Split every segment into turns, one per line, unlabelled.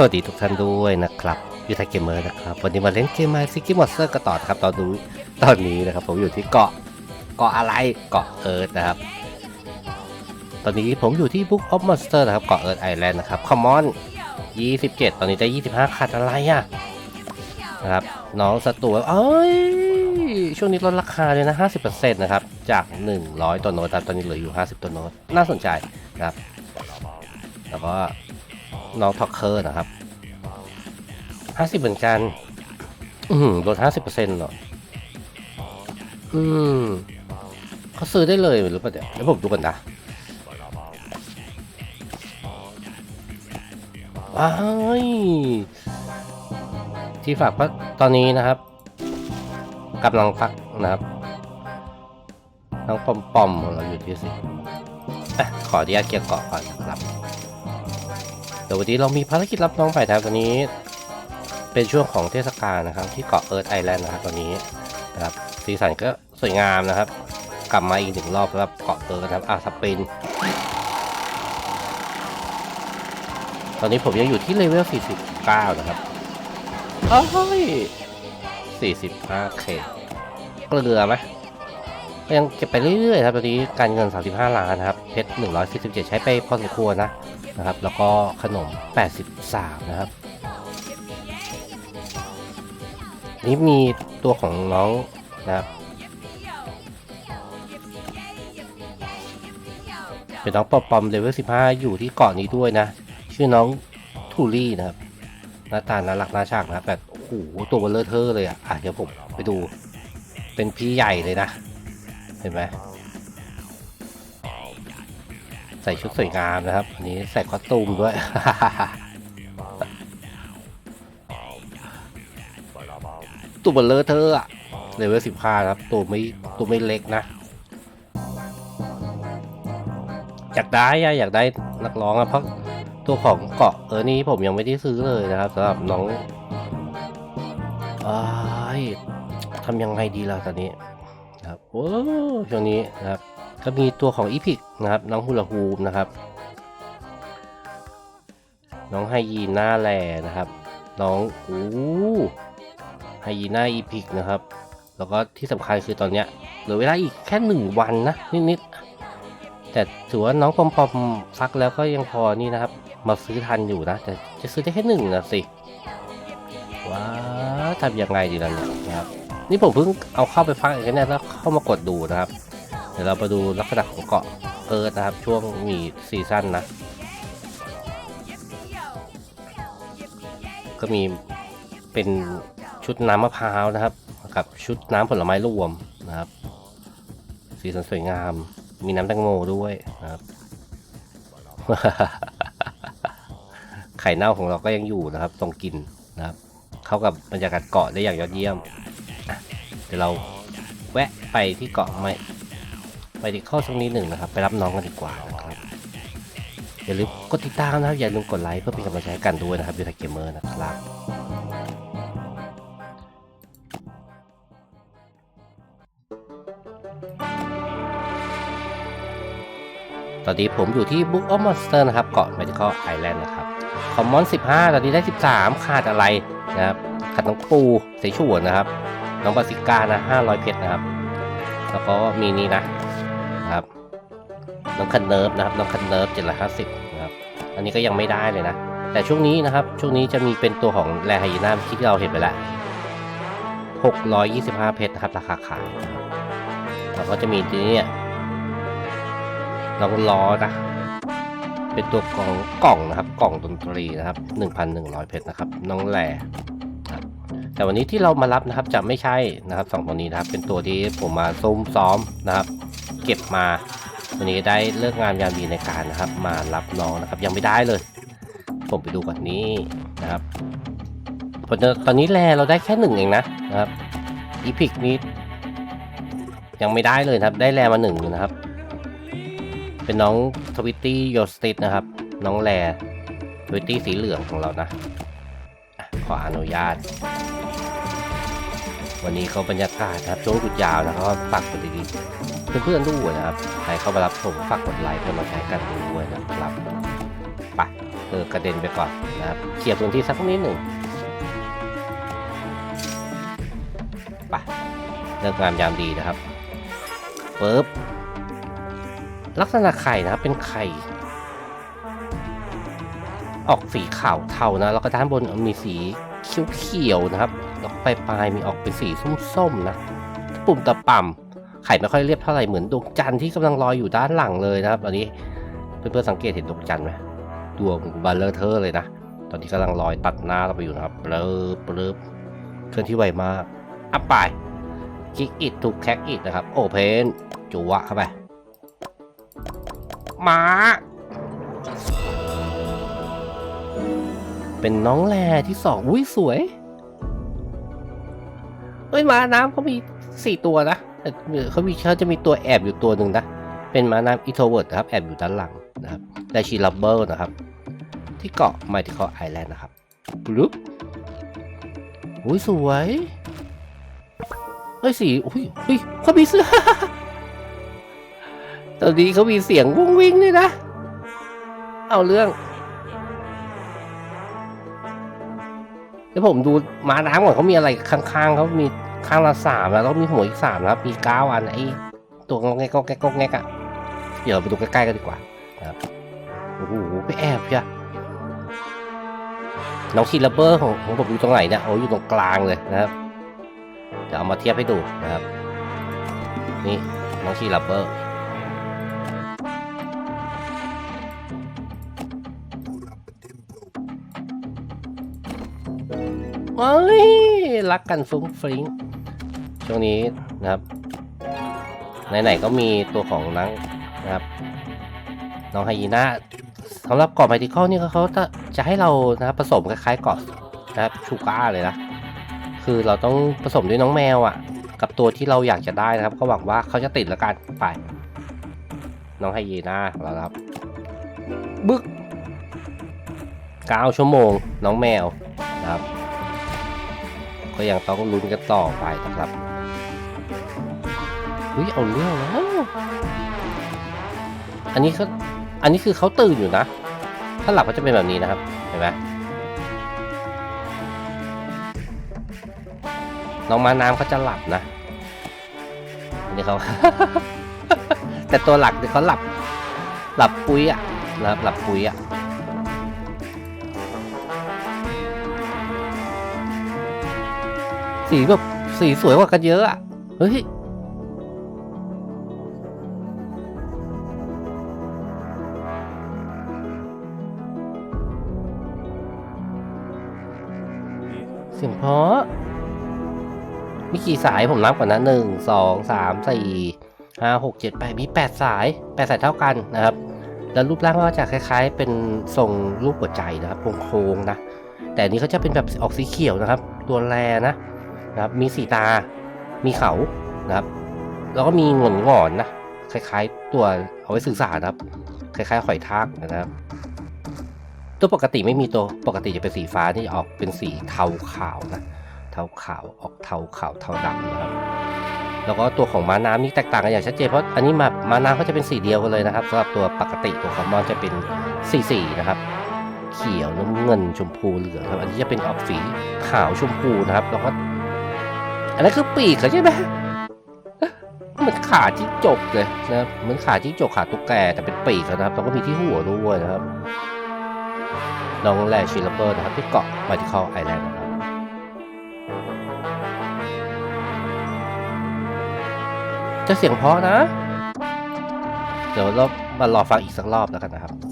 สวัสดีทุกท่านด้วยนะครับยูไทเกมเมอร์นะครับ วันนี้มาเล่นเกมมาซิกิมอสเตอร์กันต่อครับตอนนี้ตอนนี้นะครับ ผมอยู่ที่เกาะเกาะอะไรเกาะเอิร์ธนะครับ ตอนนี้ผมอยู่ที่ Book of Monster นะครับเกาะเอิร์ธไอแลนด์นะครับคอมมอน27 ตอนนี้ได้ 25ขาดอะไรอะนะครับน้องสตูเอ้ยช่วงนี้ลดราคาเลยนะ 50%นะครับ จาก 100 ตัวโน้ตครับตอนนี้เหลืออยู่ 50 ตัวโน้ตน่าสนใจนะครับ แล้วก็ น้องท็อกเคอร์นะครับ50เหมือนกัน อืมลด50%เหรอ อืมเขาซื้อได้เลยหรือเปล่าเดี๋ยวเดี๋ยวผมดูกันนะว้ายที่ฝากพักตอนนี้นะครับกำลังพักนะครับน้องปอมปอมของเราอยู่ที่สิขออนุญาตเกี่ยวเกาะก่อนนะครับ เดี๋ยววันนี้เรามีภารกิจรับน้องใหม่นะครับตอนนี้ เป็นช่วงของเทศกาลนะครับ ที่เกาะเอิร์ธไอแลนด์นะครับตอนนี้นะครับสีสันก็สวยงามนะครับ กลับมาอีกหนึ่งรอบสำหรับเกาะเอิร์ธนะครับอะสปินตอนนี้ผมยังอยู่ที่เลเวล 49 นะครับโอ้ย 45k เกลือไหมก็ยังเก็บไปเรื่อยๆครับตอนนี้การเงิน 35 ล้านนะครับเพชร147 ใช้ไปพอสมควรนะ นะครับ แล้วก็ขนม 83 นะครับ นี่มีตัวของน้องนะครับ เป็นน้องปอปอมเลเวล15 อยู่ที่เกาะนี้ด้วยนะ ชื่อน้องทูรี่นะครับ หน้าตาน่ารักน่าชังนะแบบโอ้โหตัวเบลเลอร์เทอร์เลยอะอะเดี๋ยวผมไปดู เป็นพี่ใหญ่เลยนะ เห็นไหม ส่ชุดสวยงามนะครับอันนี้ใส่คอสตูมด้วย ตัวเบลเลอร์เธออะเลเวลสิบห้าครับ ตัวไม่ตัวไม่เล็กนะ อยากได้อะอยากได้นักร้องอะเพราะตัวของเกาะเออนี้ผมยังไม่ได้ซื้อเลยนะครับสำหรับน้องอ้ายทำยังไงดีล่ะตอนนี้ ครับโอ้ช่วงนี้นะครับ ก็มีตัวของอีพิกนะครับ น้องฮูลาฮูมนะครับ น้องไฮยีน่าแลนะครับ น้องอู้ไฮยีน่าอีพิกนะครับ แล้วก็ที่สำคัญคือตอนเนี้ยเหลือเวลาอีกแค่หนึ่งวันนะนิดๆแต่ถือว่าน้องปอมปอมฟักแล้วก็ยังพอนี่นะครับ มาซื้อทันอยู่นะ แต่จะซื้อได้แค่หนึ่งนะสิว้าทำยังไงดีล่ะเนี่ยนะครับนี่ผมเพิ่งเอาเข้าไปฟังเองเนี่ยแล้วเข้ามากดดูนะครับ ดี๋ยวเราไปดูลักษณะของเกาะเอิร์ธนะครับ ช่วงมีซีซั่นนะ ก็มีเป็นชุดน้ำมะพร้าวนะครับ กับชุดน้ำผลไม้รวมนะครับ สีสันสวยงาม มีน้ำแตงโมด้วยนะครับ ไข่เน่าของเราก็ยังอยู่นะครับ ตรงกินนะครับ เข้ากับบรรยากาศเกาะได้อย่างยอดเยี่ยม เดี๋ยวเราแวะไปที่เกาะไม ไปที่ข้อตรงนี้หนึ่งนะครับ ไปรับน้องกันดีกว่านะครับอย่าลืมกดติดตามนะครับ อย่าลืมกดไลค์เพื่อเป็นกำลังใจให้กันด้วยนะครับยูไทเกมเมอร์นะครับตอนนี้ผมอยู่ที่ Book of Monster นะครับ เกาะ Magical Island นะครับ คอมมอน 15 ตอนนี้ได้ 13 ขาดอะไรนะครับ ขาดน้องปูเสฉวนนะครับ น้องบาซิก้านะ 500 เพชรนะครับ แล้วก็มีนี่นะ น้องคันเนิร์ฟนะครับน้องคันเนิร์ฟ750นะครับอันนี้ก็ยังไม่ได้เลยนะ แต่ช่วงนี้นะครับ ช่วงนี้จะมีเป็นตัวของแรไฮยีน่าที่เราเห็นไปแล้ว625เพชรนะครับราคาขายนะครับแล้วก็จะมีตัวนี้น้องล้อนะเป็นตัวกล่องกล่องนะครับ กล่องดนตรีนะครับ1,100เพชรนะครับน้องแหล่ครับแต่วันนี้ที่เรามารับนะครับจะไม่ใช่นะครับสองตัวนี้นะครับ เป็นตัวที่ผมมาซุ่มซ้อมนะครับ เก็บมา วันนี้ได้เลิกงานยามดีในการนะครับ มารับน้องนะครับ ยังไม่ได้เลย ผมไปดูก่อนนี้นะครับผลตอนนี้แลเราได้แค่หนึ่งเองนะนะครับอีพิกนี้ยังไม่ได้เลยครับ ได้แลมาหนึ่งนะครับ เป็นน้องทวิตตี้โยสติสนะครับ น้องแลทวิตตี้สีเหลืองของเรานะขออนุญาต วันนี้เขาบรรยากาศครับช่วงหยุดยาวนะครับฝากกดดีๆเพื่อนๆด้วยนะครับใครเข้ามารับชมฝากกดไลค์เพื่อมาใช้กันด้วยนะครับไปเออกระเด็นไปก่อนนะครับเคลียร์พื้นที่สักนิดหนึ่งไปเลิกงงามยามดีนะครับปึ๊บลักษณะไข่นะครับเป็นไข่ออกสีขาวเทานะแล้วก็ด้านบนมีสีเขียวๆนะครับ ปลายๆมีออกเป็นสีส้มๆนะ ปุ่มตะป่ำไข่ไม่ค่อยเรียบเท่าไหร่เหมือนดวงจันทร์ที่กำลังลอยอยู่ด้านหลังเลยนะครับตอนนี้เพื่อนๆสังเกตเห็นดวงจันทร์ไหมดวงบัลเลอร์เทอร์เลยนะ ตอนนี้กำลังลอยตัดหน้าเราไปอยู่นะครับเลิบเลิบเคลื่อนที่ไวมากอัพไปคลิกอิดถูกแคกอิดนะครับ โอเพนจัวเข้าไปมาเป็นน้องแรที่สองอุ้ยสวย เอ้ยม้าน้ำเขามีสี่ตัวนะแต่เขามีเขาจะมีตัวแอบอยู่ตัวหนึ่งนะ เป็นม้าน้ำอิโทเวิร์ดนะครับ แอบอยู่ด้านหลังนะครับไดชีลับเบิลนะครับ ที่เกาะไมติคอไอแลนด์นะครับปุ๊บอุ้ยสวยเฮ้ยสีอุ้ยอุ้ยเขามีเสื้อตอนนี้เขามีเสียงวุ้งวิ่งด้วยนะ เอาเรื่อง เดี๋ยวผมดูม้าน้ำก่อนเขามีอะไรข้างๆเขามีข้างละสามแล้วมีหัวอีกสามนะครับมีเก้าอันไอ้ตัวงอกแงกงแงกงอกแงกอะเดี๋ยวไปดูใกล้ๆกันดีกว่าครับโอ้โหไปแอบจ้ะน้องชีลับเบอร์ของของผมอยู่ตรงไหนเนี่ยโอ้อยู่ตรงกลางเลยนะครับเดี๋ยวเอามาเทียบให้ดูนะครับ นี่น้องชีลับเบอร์ เฮ้ยรักกันฟุ้งฟริ้งช่วงนี้นะครับไหนๆก็มีตัวของนังนะครับน้องไฮยีน่าสำหรับเกาะไมติคอลนี่เขาจะจะให้เรานะครับผสมคล้ายๆเกาะนะครับชูก้าเลยนะคือเราต้องผสมด้วยน้องแมวอะ่ะ กับตัวที่เราอยากจะได้นะครับ ก็หวังว่าเขาจะติดแล้วกันไป น้องไฮยีน่าของเราครับ บึกเก้าชั่วโมงน้องแมวนะครับ ก็ยังต้องลุ้นกันต่อไปนะครับเฮ้ยเอาเรื่องนะอันนี้เขาอันนี้คือเขาตื่นอยู่นะ ถ้าหลับก็จะเป็นแบบนี้นะครับ เห็นไหมน้องมาน้ำเขาจะหลับนะนนี้เขา แต่ตัวหลักเนี่ยเขาหลับ หลับปุ้ยอะนะครับหลับปุ้ยอะ สีแบบสีสวยกว่ากันเยอะอะเฮ้ยเสียงเพราะมีกี่สายผมนับก่อนนะหนึ่งสองสามสี่ห้าหกเจ็ดแปดมีแปดสายแปดสายเท่ากันนะครับ แล้วรูปร่างก็จะคล้าย ๆ เป็นทรงรูปหัวใจนะครับโค้งๆนะ แต่นนี้เขาจะเป็นแบบออกสีเขียวนะครับ ตัวแรนะ นะครับ มีสีตา มีเขานะครับ แล้วก็มีหงอนงอนนะ คล้ายๆ ตัวเอาไว้สื่อสารนะครับ คล้ายๆหอยทากนะครับ ตัวปกติไม่มีตัวปกติจะเป็นสีฟ้านี่ออกเป็นสีเทาขาวนะ เทาขาวออกเทาขาวเทาดำนะครับ แล้วก็ตัวของม้าน้ำนี่แตกต่างกันอย่างชัดเจนเพราะอันนี้มาม้าน้ำเขาจะเป็นสีเดียวกันเลยนะครับสำหรับตัวปกติตัวคอมมอนจะเป็นสีสีนะครับเขียวน้ำเงินชมพูเหลืองครับอันนี้จะเป็นออกสีขาวชมพูนะครับ แล้วก็ อันนั้นคือปีกเขาใช่ไหมมือนขาจิ้งจกเลยนะครับมือนขาจิ้งจกขาตุ๊กแกแต่เป็นปีกนะครับแล้วก็มีที่หัวด้วยนะครับน้องแรชิลเลเบอร์นะครับที่เกาะมาที่เขาไอแลนด์นะครับจะเสียงเพราะนะ เดี๋ยวเรามารอฟังอีกสักรอบแล้วกันนะครับ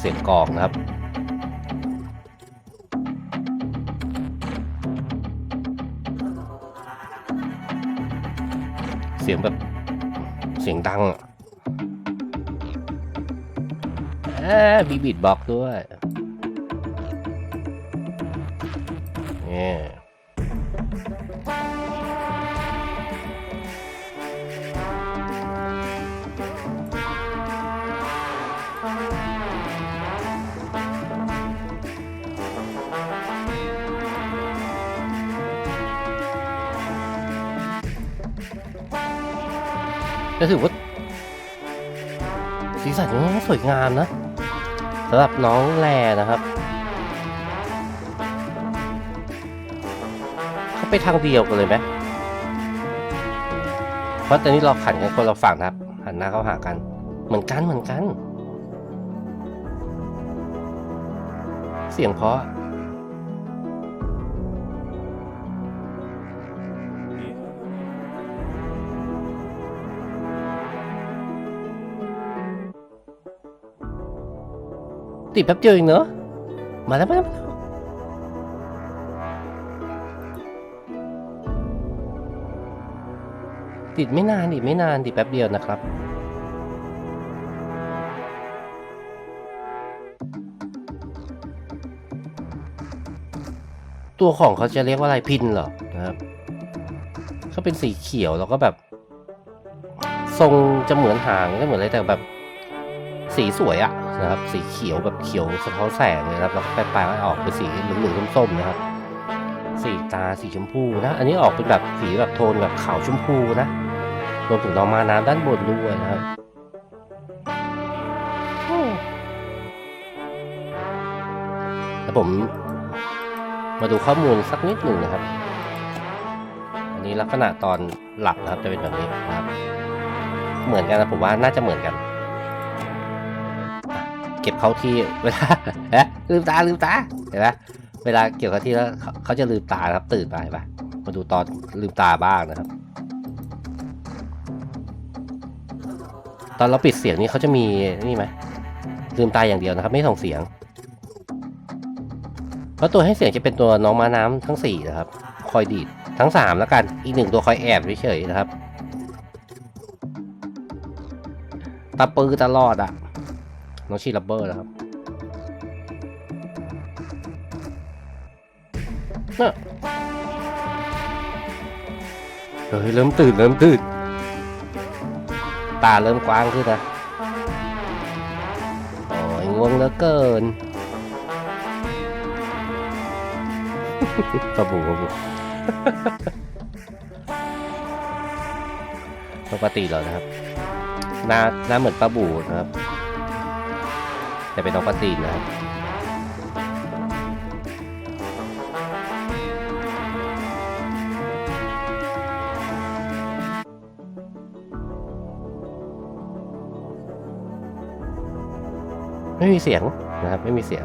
เสียงกลองนะครับเสียงแบบเสียงดังอะเอ๊ะมีบีดบ็อกด้วยนี่ ก็ถือว่าสีสันสวยงามนะสำหรับน้องแลนะครับเขาไปทางเดียวกันเลยไหมเพราะตอนนี้เราขันกันคนเราฝั่งนะครับหันหน้าเข้าหากัน เหมือนกันเหมือนกัน เสียงเพราะ ติดแป๊บเดียวเองเนอะมาแล้วมาแล้วติดไม่นานติดไม่นานติดแป๊บเดียวนะครับ ตัวของเขาจะเรียกว่าอะไรพินเหรอนะครับเขาเป็นสีเขียวแล้วก็แบบ ทรงจะเหมือนหางก็เหมือนอะไรแต่แบบ สีสวยอะนะครับสีเขียวแบบเขียวสะท้อนแสงเลยนะครับแล้วก็ปลายๆออกเป็นสีเหลืองๆส้มๆนะครับ สีตาสีชมพูนะ อันนี้ออกเป็นแบบสีแบบโทนแบบขาวชมพูนะรวมถึงดอกมาน้ำด้านบนด้วยนะครับแล้วผมมาดูข้อมูลสักนิดหนึ่งนะครับ อันนี้ลักษณะตอนหลับนะครับจะเป็นแบบนี้นะครับ เหมือนกันนะผมว่าน่าจะเหมือนกัน เก็บเขาที่เวลาเอ๊ะลืมตาลืมตาเห็นไหมเวลาเก็บเขาที่แล้วเขาเขาจะลืมตาครับตื่นมาเห็นปะมาดูตอนลืมตาบ้างนะครับ ตอนเราปิดเสียงนี้เขาจะมีนี่ไหมลืมตาอย่างเดียวนะครับ ไม่ส่งเสียงเพราะตัวให้เสียงจะเป็นตัวน้องม้าน้ำทั้งสี่นะครับ คอยดีดทั้งสามแล้วกันอีกหนึ่งตัวคอยแอบเฉยๆนะครับตาปือตลอดอะ องชีลับเบอร์นะครับน่ะเฮ้ยเริ่มตื่นเริ่มตื่น ตาเริ่มกว้างขึ้นนะโอ้ยง่วงเหลือเกินกระบูกระบูปกติแล้วนะครับหน้าหน้าเหมือนปลาบูนะครับ แต่เป็นน้องปลาตีนนะครับไม่มีเสียงนะครับ ไม่มีเสียง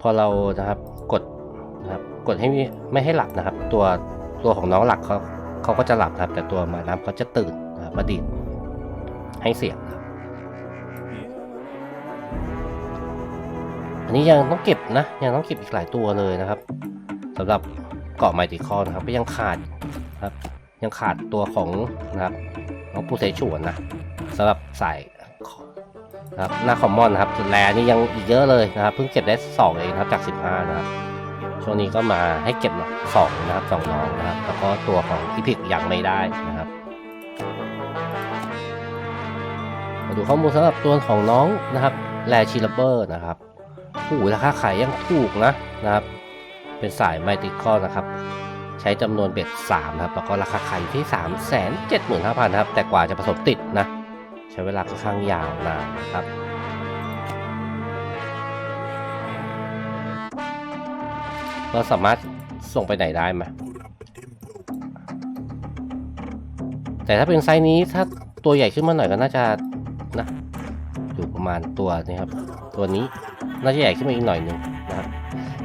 พอเรานะครับกดนะครับ กดให้ไม่ให้หลับนะครับ ตัวตัวของน้องหลักเขาเขาก็จะหลับครับ แต่ตัวมาน้ำเขาจะตื่นนะครับมาดีดให้เสียงครับ อันนี้ยังต้องเก็บนะ ยังต้องเก็บอีกหลายตัวเลยนะครับสำหรับเกาะไมติคอนะครับ ก็ยังขาดครับ ยังขาดตัวของนะครับน้องปูเสฉวนนะสำหรับสายนะครับหน้าคอมมอนนะครับส่วนแรนี่ยังอีกเยอะเลยนะครับเพิ่งเก็บได้ 2 เองนะครับจาก 15 นะครับ ช่วงนี้ก็มาให้เก็บสองนะครับสองน้องนะครับ แล้วก็ตัวของอีพิกยังไม่ได้นะครับมาดูข้อมูลสำหรับตัวของน้องนะครับแลชิลเบอร์นะครับโอ้ราคาขายยังถูกนะนะครับ เป็นสายไมติคอนะครับ ใช้จำนวนเบ็ด3นะครับ แล้วก็ราคาขายที่ 3 7 5 0 0 0นะครับ แต่กว่าจะผสมติดนะ ใช้เวลาค่อนข้างยาวนานนะครับ เราสามารถส่งไปไหนได้ไหมแต่ถ้าเป็นไซส์นี้ถ้าตัวใหญ่ขึ้นมาหน่อยก็น่าจะนะอยู่ประมาณตัวนี้ครับ ตัวนี้น่าจะใหญ่ขึ้นมาอีกหน่อยหนึ่งนะครับ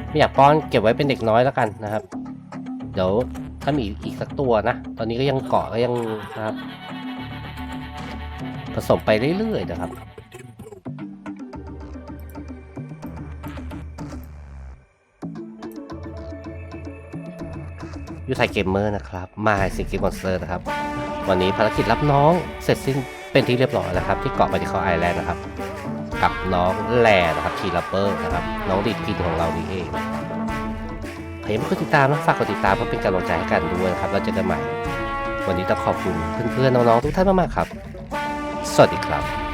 ไม่อยากป้อนเก็บไว้เป็นเด็กน้อยแล้วกันนะครับ เดี๋ยวถ้ามีอีกสักตัวนะ ตอนนี้ก็ยังเกาะก็ยังนะครับ ผสมไปเรื่อยๆนะครับ ยูไทเกมเมอร์นะครับ มาสิงเกมคอนเสิร์ตนะครับ วันนี้ภารกิจรับน้องเสร็จสิ้นเป็นที่เรียบร้อยแล้วครับ ที่เกาะมาติคอไอแลนด์นะครับ กับน้องแลนะครับทีลัปเปอร์นะครับ น้องดิดพินของเรานี่เองใครยังไม่กดติดตามนะฝากกดติดตามเพื่อเป็นกำลังใจให้กันด้วยนะครับแล้วเจอกันใหม่ วันนี้ต้องขอบคุณเพื่อนๆน้องๆทุกท่านมากๆครับ สวัสดีครับ